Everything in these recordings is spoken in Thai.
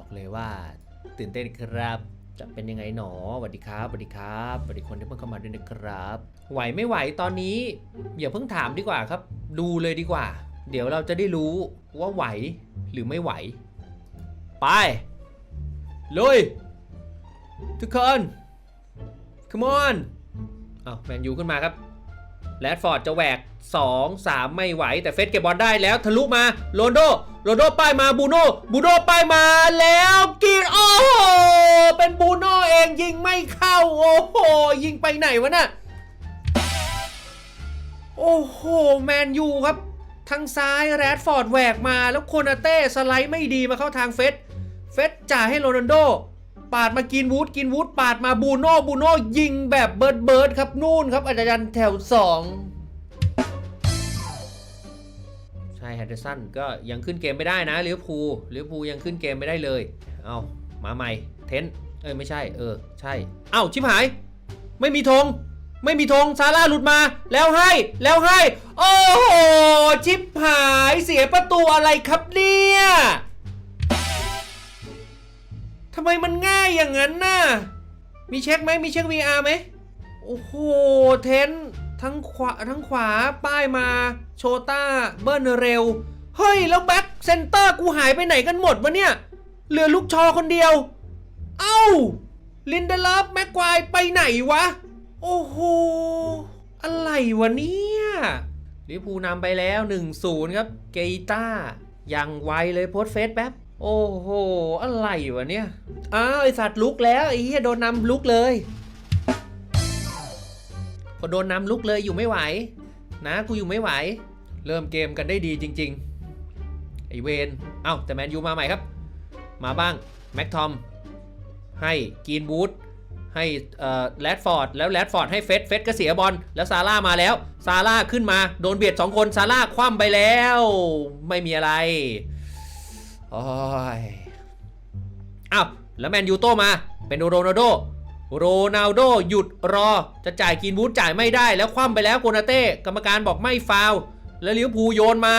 บอกเลยว่าตื่นเต้นครับ จะเป็นยังไงหนอสวัสดีครับสวัสดีครับสวัสดีคนที่เพิ่งเข้ามาด้วยนะครับ ไหวไม่ไหวตอนนี้อย่าเพิ่งถามดีกว่าครับ ดูเลยดีกว่า เดี๋ยวเราจะได้รู้ว่าไหวหรือไม่ไหว ไปลุยทุกคน come on อ้าวแมนยูขึ้นมาครับ แรดฟอร์ดจะแหวก 2 3 ไม่ไหว แต่เฟสเก็บบอลได้แล้วทะลุมาโรนโดโรนโดป้ายมาบูโน่บูโน่ป้ายมาแล้วกินโอ้โหเป็นบูโน่เองยิงไม่เข้า โอ้โห ยิงไปไหนวะน่ะโอ้โห แมนยูครับ ทางซ้ายแรดฟอร์ดแหวกมาแล้วโคนาเต้สไลด์ไม่ดีมาเข้าทางเฟสเฟสจ่ายให้โรนัลโด ปาดมากินวูดกินวูดปาดมาบูโน่บูโน่ยิงแบบเบิร์ดเบิร์ดครับนู่นครับอาจารย์แถวสองใช่แฮนเดอร์สันก็ยังขึ้นเกมไม่ได้นะลิเวอร์พูลลิเวอร์พูลยังขึ้นเกมไม่ได้เลย เอามาใหม่เทนเอ้ยไม่ใช่เออใช่เอ้าชิบหาย ไม่มีธงไม่มีธงซาร่าหลุดมาแล้วให้แล้วให้ โอ้โหชิบหายเสียประตูอะไรครับเนี่ยำไมมันง่ายอย่างนั้นน่ะ มีเช็คไหมมีเช็ค VR ไหมโอ้โห เทนทั้งขวาทั้งขวาป้ายมาโชต้าเบิ้ลเร็ว เฮ้ย แล้วแบ็คเซนเตอร์กูหายไปไหนกันหมดวะเนี่ย เหลือลูกชอคนเดียว เอ้า ลินเดลอฟแม็กควายไปไหนวะ โอ้โห อะไรวะเนี่ยลิเวอร์พูนำไปแล้ว 1-0 ครับ เกต้ายังไวเลยโพสเฟซแป๊บ โอ้โห อะไรวะเนี่ย อ้าวไอสัตว์ลุกแล้วไอ้เหี้ยโดนนำลุกเลยพอโดนนำลุกเลยอยู่ไม่ไหว นะกูอยู่ไม่ไหว เริ่มเกมกันได้ดีจริง ๆ ไอเวนเอ้าแต่แมนยูมาใหม่ครับ มาบ้างแม็กทอมให้กีนบูธให้แรดฟอร์ดแล้วแรดฟอร์ดให้เฟสเฟสก็เสียบอลแล้วซาร่ามาแล้วซาร่าขึ้นมาโดนเบียด 2 คนซาร่าคว่ำไปแล้ว ไม่มีอะไร โอ้ยอ้าวแล้วแมนยูโตมา เป็นโรนัลโด โรนัลโดหยุดรอ จะจ่ายกินบูธจ่ายไม่ได้ แล้วคว่ำไปแล้วโกนาเต้ กรรมการบอกไม่ฟาว แล้วลิวพูโยนมา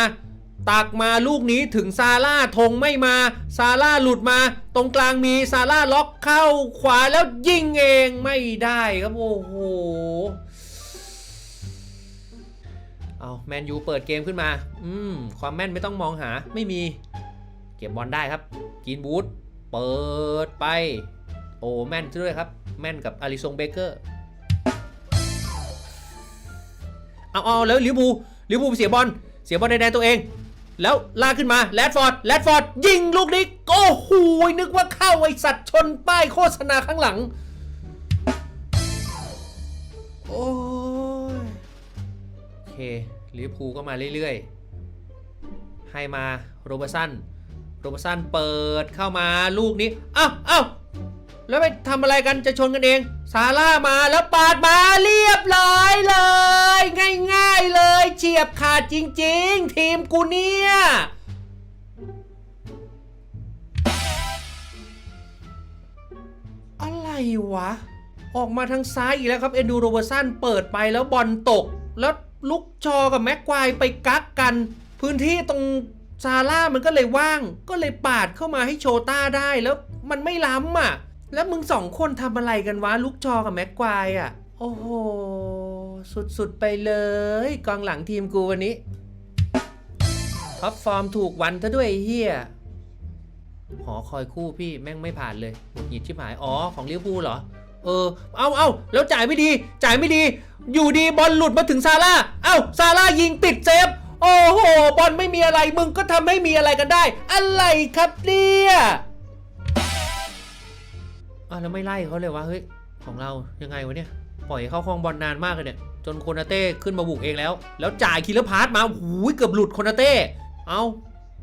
ตักมาลูกนี้ถึงซาร่าธงไม่มา ซาร่าหลุดมา ตรงกลางมีซาร่าล็อกเข้าขวาแล้วยิงเองไม่ได้ครับโอ้โห เอาแมนยูเปิดเกมขึ้นมา อืม ความแม่นไม่ต้องมองหาไม่มี ก็บบอลได้ครับกินบูธเปิดไป โอ้แม่นด้วยครับ แม่นกับอาริซงเบเกอร์เอาเอาแล้วลิวปูลิวปูเสียบอลเสียบอลในแดนตัวเอง แล้วลากขึ้นมาแรดฟอร์ดแรดฟอร์ดยิงลูกนี้โอ้โหนึกว่าเข้าไอสัตว์ชนป้ายโฆษณาข้างหลัง โอ้ยโอเคลิวพูก็มาเรื่อยๆ ให้มาโรเบอร์สัน โรบสันเปิดเข้ามาลูกนี้อ้าวอ้าวแล้วไปทำอะไรกันจะชนกันเอง ซาร่ามาแล้วปาดมาเรียบร้อยเลย ง่ายๆเลยเฉียบขาดจริง ๆ ทีมกูเนี่ย อะไรวะ ออกมาทางซ้ายอีกแล้วครับ เอ็นดูโรเบอร์สันเปิดไปแล้วบอลตก แล้วลุกชอกับแม็กควายไปกักกัน พื้นที่ตรง ซาร่ามันก็เลยว่าง ก็เลยปาดเข้ามาให้โชต้าได้แล้วมันไม่ล้ำอะ แล้วมึงสองคนทำอะไรกันวะลุกชอกับแม็กควายอะ โอ้โห สุดๆไปเลยกองหลังทีมกูวันนี้ท็อปฟอร์มถูกวันซะด้วยเฮียหอคอยคู่พี่แม่งไม่ผ่านเลยหงุดหงิดชิบหาย อ๋อ ของลิเวอร์พูลเหรอ เออ เอาเอาแล้วจ่ายไม่ดี จ่ายไม่ดี อยู่ดีบอลหลุดมาถึงซาร่า เอ้าซาร่ายิงปิดเซฟ โอ้โห บอลไม่มีอะไร มึงก็ทำให้มีอะไรกันได้ อะไรครับเนี่ยอะแล้วไม่ไล่เขาเลยวะ เฮ้ย ของเรายังไงวะเนี่ย ปล่อยเข้าคลองบอลนานมากเลยเนี่ย จนโคนาเต้ขึ้นมาบุกเองแล้ว แล้วจ่ายคิลเลอร์พาร์ตมาหูยเกือบหลุดโคนาเต้ เอา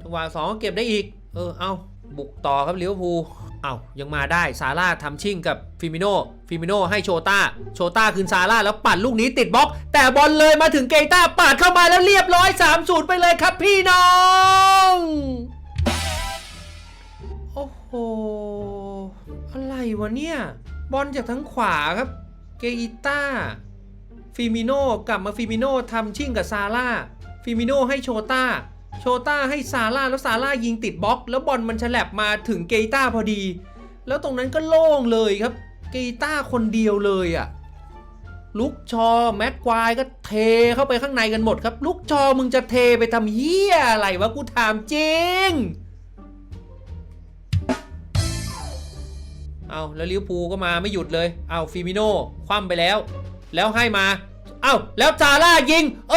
จังหวะสองเก็บได้อีก เออ เอา บุกต่อครับลิเวอร์พูลเอายังมาได้ซาร่าทำชิ่งกับฟิมิโนฟิมิโนให้โชต้า โชต้าคืนซาร่าแล้วปัดลูกนี้ติดบล็อก แต่บอลเลยมาถึงเกต้าปาดเข้ามาแล้วเรียบร้อย3 0ไปเลยครับพี่น้อง โอ้โห อะไรวะเนี่ย บอลจากทั้งขวาครับ เกอิต้าฟิมิโนกลับมาฟิมิโนทำชิ่งกับซาร่าฟิมิโนให้โชต้า โชต้าให้ซาร่าแล้วซาร่ายิงติดบล็อก แล้วบอลมันฉลับมาถึงเกต้าพอดี แล้วตรงนั้นก็โล่งเลยครับ เกต้าคนเดียวเลยอะ่ะลุกชอแม็กควายก็เทเข้าไปข้างในกันหมดครับ ลุกชอมึงจะเทไปทำเฮียอะไรวะกูถามจริง เอาแล้วลิวพูก็มาไม่หยุดเลย เอาฟิมิโน่คว่ำไปแล้ว แล้วให้มา เอาแล้วซาร่ายิง เอ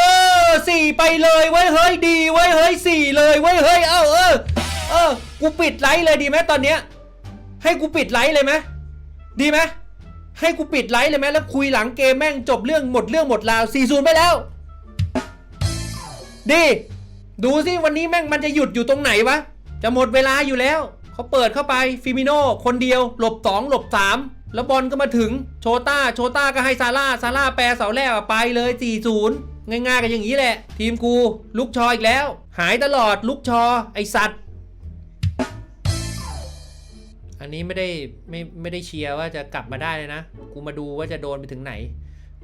อสี่ไปเลยเว้ยเฮ้ยดีเว้ยเฮ้ยสี่เลยเว้ยเฮ้ยเอ้าเออเออกูปิดไลฟ์เลยดีไหมตอนเนี้ยให้กูปิดไลฟ์เลยไหมดีไหมให้กูปิดไลฟ์เลยไหมแล้วคุยหลังเกมแม่งจบเรื่องหมดเรื่องหมดราว4ีศูนย์ไปแล้ว ดี ดูสิวันนี้แม่งมันจะหยุดอยู่ตรงไหนวะจะหมดเวลาอยู่แล้วเขาเปิดเข้าไปฟิมิโน่คนเดียวหลบ2หลบ3 แล้วบอลก็มาถึงโชต้าโชต้าก็ให้ซาร่าซาร่าแปรเสาแรกไปเลย 4-0 ง่ายๆกันอย่างนี้แหละ ทีมกูลุกชออีกแล้ว หายตลอดลุกชอไอสัตว์ อันนี้ไม่ได้ไม่ไม่ได้เชียร์ว่าจะกลับมาได้เลยนะ กูมาดูว่าจะโดนไปถึงไหน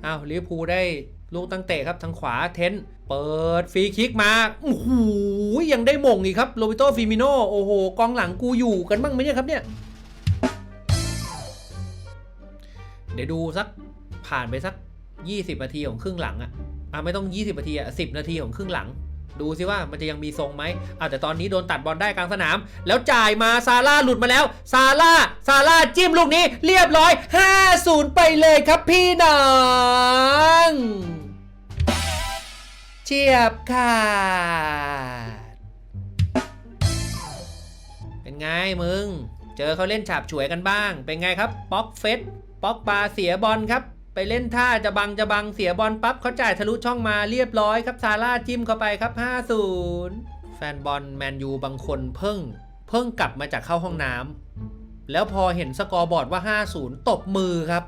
อ้าวลิเวอร์พูลได้ลูกตั้งเตะครับทางขวาเทนเปิดฟรีคิกมาโอ้โหยังได้มงอีกครับโรบิโตฟิมิโนโอ้โหกองหลังกูอยู่กันบ้างไหมเนี่ยครับเนี่ย เดี๋ยวดูสักผ่านไปสัก 20 นาทีของครึ่งหลังอะอะไม่ต้อง 20 นาทีอะ10นาทีของครึ่งหลัง ดูสิว่ามันจะยังมีทรงไหมอะแต่ตอนนี้โดนตัดบอลได้กลางสนาม แล้วจ่ายมาซาร่าหลุดมาแล้ว ซาร่าซาร่าจิ้มลูกนี้ เรียบร้อย 5-0 ไปเลยครับพี่น้องเชียบขาดเป็นไงมึง เจอเขาเล่นฉาบฉวยกันบ้าง เป็นไงครับป๊อกเฟสป๊อกปาเสียบอลครับ ไปเล่นท่าจะบังจะบังเสียบอลปั๊บเขาจ่ายทะลุช่องมาเรียบร้อยครับซาร่าจิ้มเข้าไปครับ 5-0 แฟนบอลแมนยูบางคนเพิ่ง เพิ่งกลับมาจากเข้าห้องน้ำแล้วพอเห็นสกอร์บอร์ดว่า 50 ตบมือครับ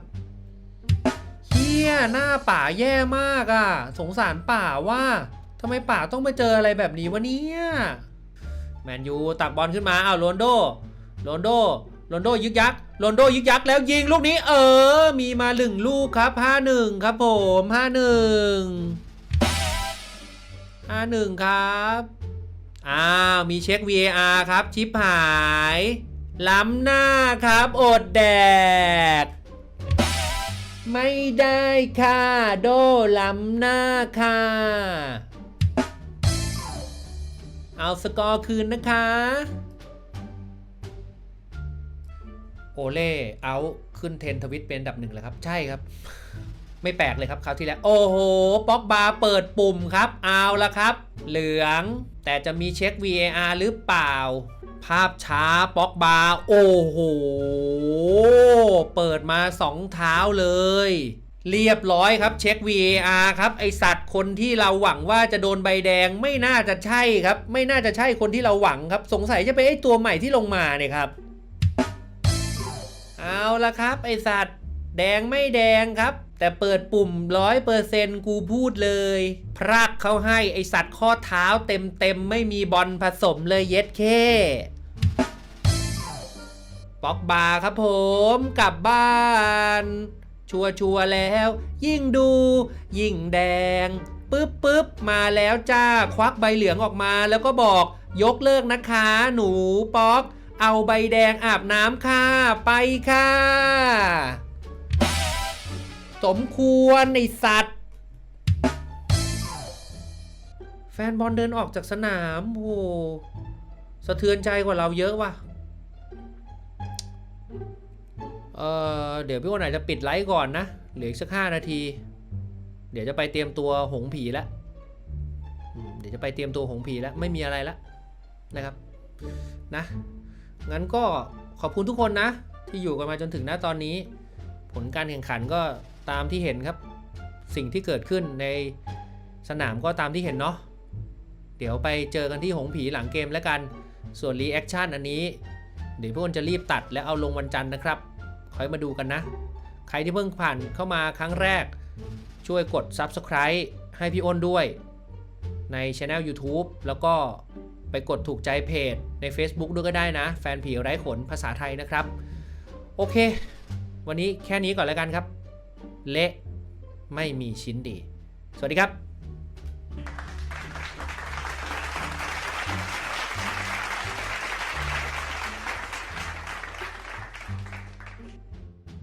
เฮียหน้าป่าแย่มากอะ่ะ สงสารป่าว่าทำไมป่าต้องมาเจออะไรแบบนี้วะเนี่ยแมนยูตักบอลขึ้นมาอ้าวโรนโด โรนโดโรนโดยึกยักโรนโดยึกยักแล้วยิงลูกนี้ เออ มีมาหนึ่งลูกครับ5-1ครับผม5-1 5-1 ครับอ้าวมีเช็ค VAR ครับ ชิปหาย ล้ำหน้าครับ อดแดก ไม่ได้ค่ะ โดล้ำหน้าค่ะ เอาสกอร์คืนนะคะ โอเล่เอาขึ้นเทรนทวิตเป็นอันดับหนึ่งเลยครับ ใช่ครับ ไม่แปลกเลยครับคราวที่แล้ว โอ้โห ป๊อกบาเปิดปุ่มครับ เอาละครับ เหลือง แต่จะมีเช็ค VAR หรือเปล่า ภาพช้าป๊อกบาโอ้โห เปิดมาสองเท้าเลย เรียบร้อยครับเช็ค VAR ครับ ไอสัตว์คนที่เราหวังว่าจะโดนใบแดงไม่น่าจะใช่ครับ ไม่น่าจะใช่คนที่เราหวังครับ สงสัยจะเป็นไอตัวใหม่ที่ลงมาเนี่ยครับ เอาละครับ ไอสัตว์ แดงไม่แดงครับ แต่เปิดปุ่มร้อยเปอร์เซนกูพูดเลย พรักเขาให้ไอสัตว์ข้อเท้าเต็มเต็มๆไม่มีบอลผสมเลยเย็ดเคป๊อกบาครับผมกลับบ้าน ชัวชัวแล้ว ยิ่งดู ยิ่งแดงปึ๊บปึ๊บมาแล้วจ้า ควักใบเหลืองออกมาแล้วก็บอก ยกเลิกนะคะ หนูป๊อก เอาใบแดงอาบน้ำค่ะ ไปค่ะ สมควรไอสัตว์ แฟนบอลเดินออกจากสนามโหสะเทือนใจกว่าเราเยอะว่ะเออเดี๋ยวพี่วันไหนจะปิดไลฟ์ก่อนนะ เหลืออีกสักห้านาที เดี๋ยวจะไปเตรียมตัวหงผีแล้วเดี๋ยวจะไปเตรียมตัวหงผีแล้วไม่มีอะไรแล้วนะครับนะ งั้นก็ขอบคุณทุกคนนะ ที่อยู่กันมาจนถึงหน้าตอนนี้ ผลการแข่งขันก็ตามที่เห็นครับ สิ่งที่เกิดขึ้นในสนามก็ตามที่เห็นเนาะเดี๋ยวไปเจอกันที่หงผีหลังเกมแล้วกัน ส่วนรีแอคชั่นอันนี้ เดี๋ยวพี่อ้นจะรีบตัดและเอาลงวันจันทร์นะครับ คอยมาดูกันนะ ใครที่เพิ่งผ่านเข้ามาครั้งแรก ช่วยกด Subscribe ให้พี่อ้นด้วย ในช anel YouTube แล้วก็ ไปกดถูกใจเพจใน Facebook ด้วยก็ได้นะ แฟนผีไร้ขนภาษาไทยนะครับ โอเค วันนี้แค่นี้ก่อนแล้วกันครับ เละไม่มีชิ้นดี สวัสดีครับ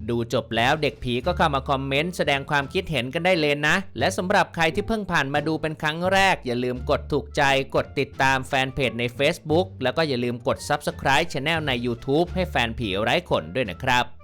ดูจบแล้วเด็กผีก็เข้ามาคอมเมนต์แสดงความคิดเห็นกันได้เลยนะ และสำหรับใครที่เพิ่งผ่านมาดูเป็นครั้งแรก อย่าลืมกดถูกใจกดติดตามแฟนเพจใน Facebook แล้วก็อย่าลืมกด Subscribe Channel ใน YouTube ให้แฟนผีไร้ขนด้วยนะครับ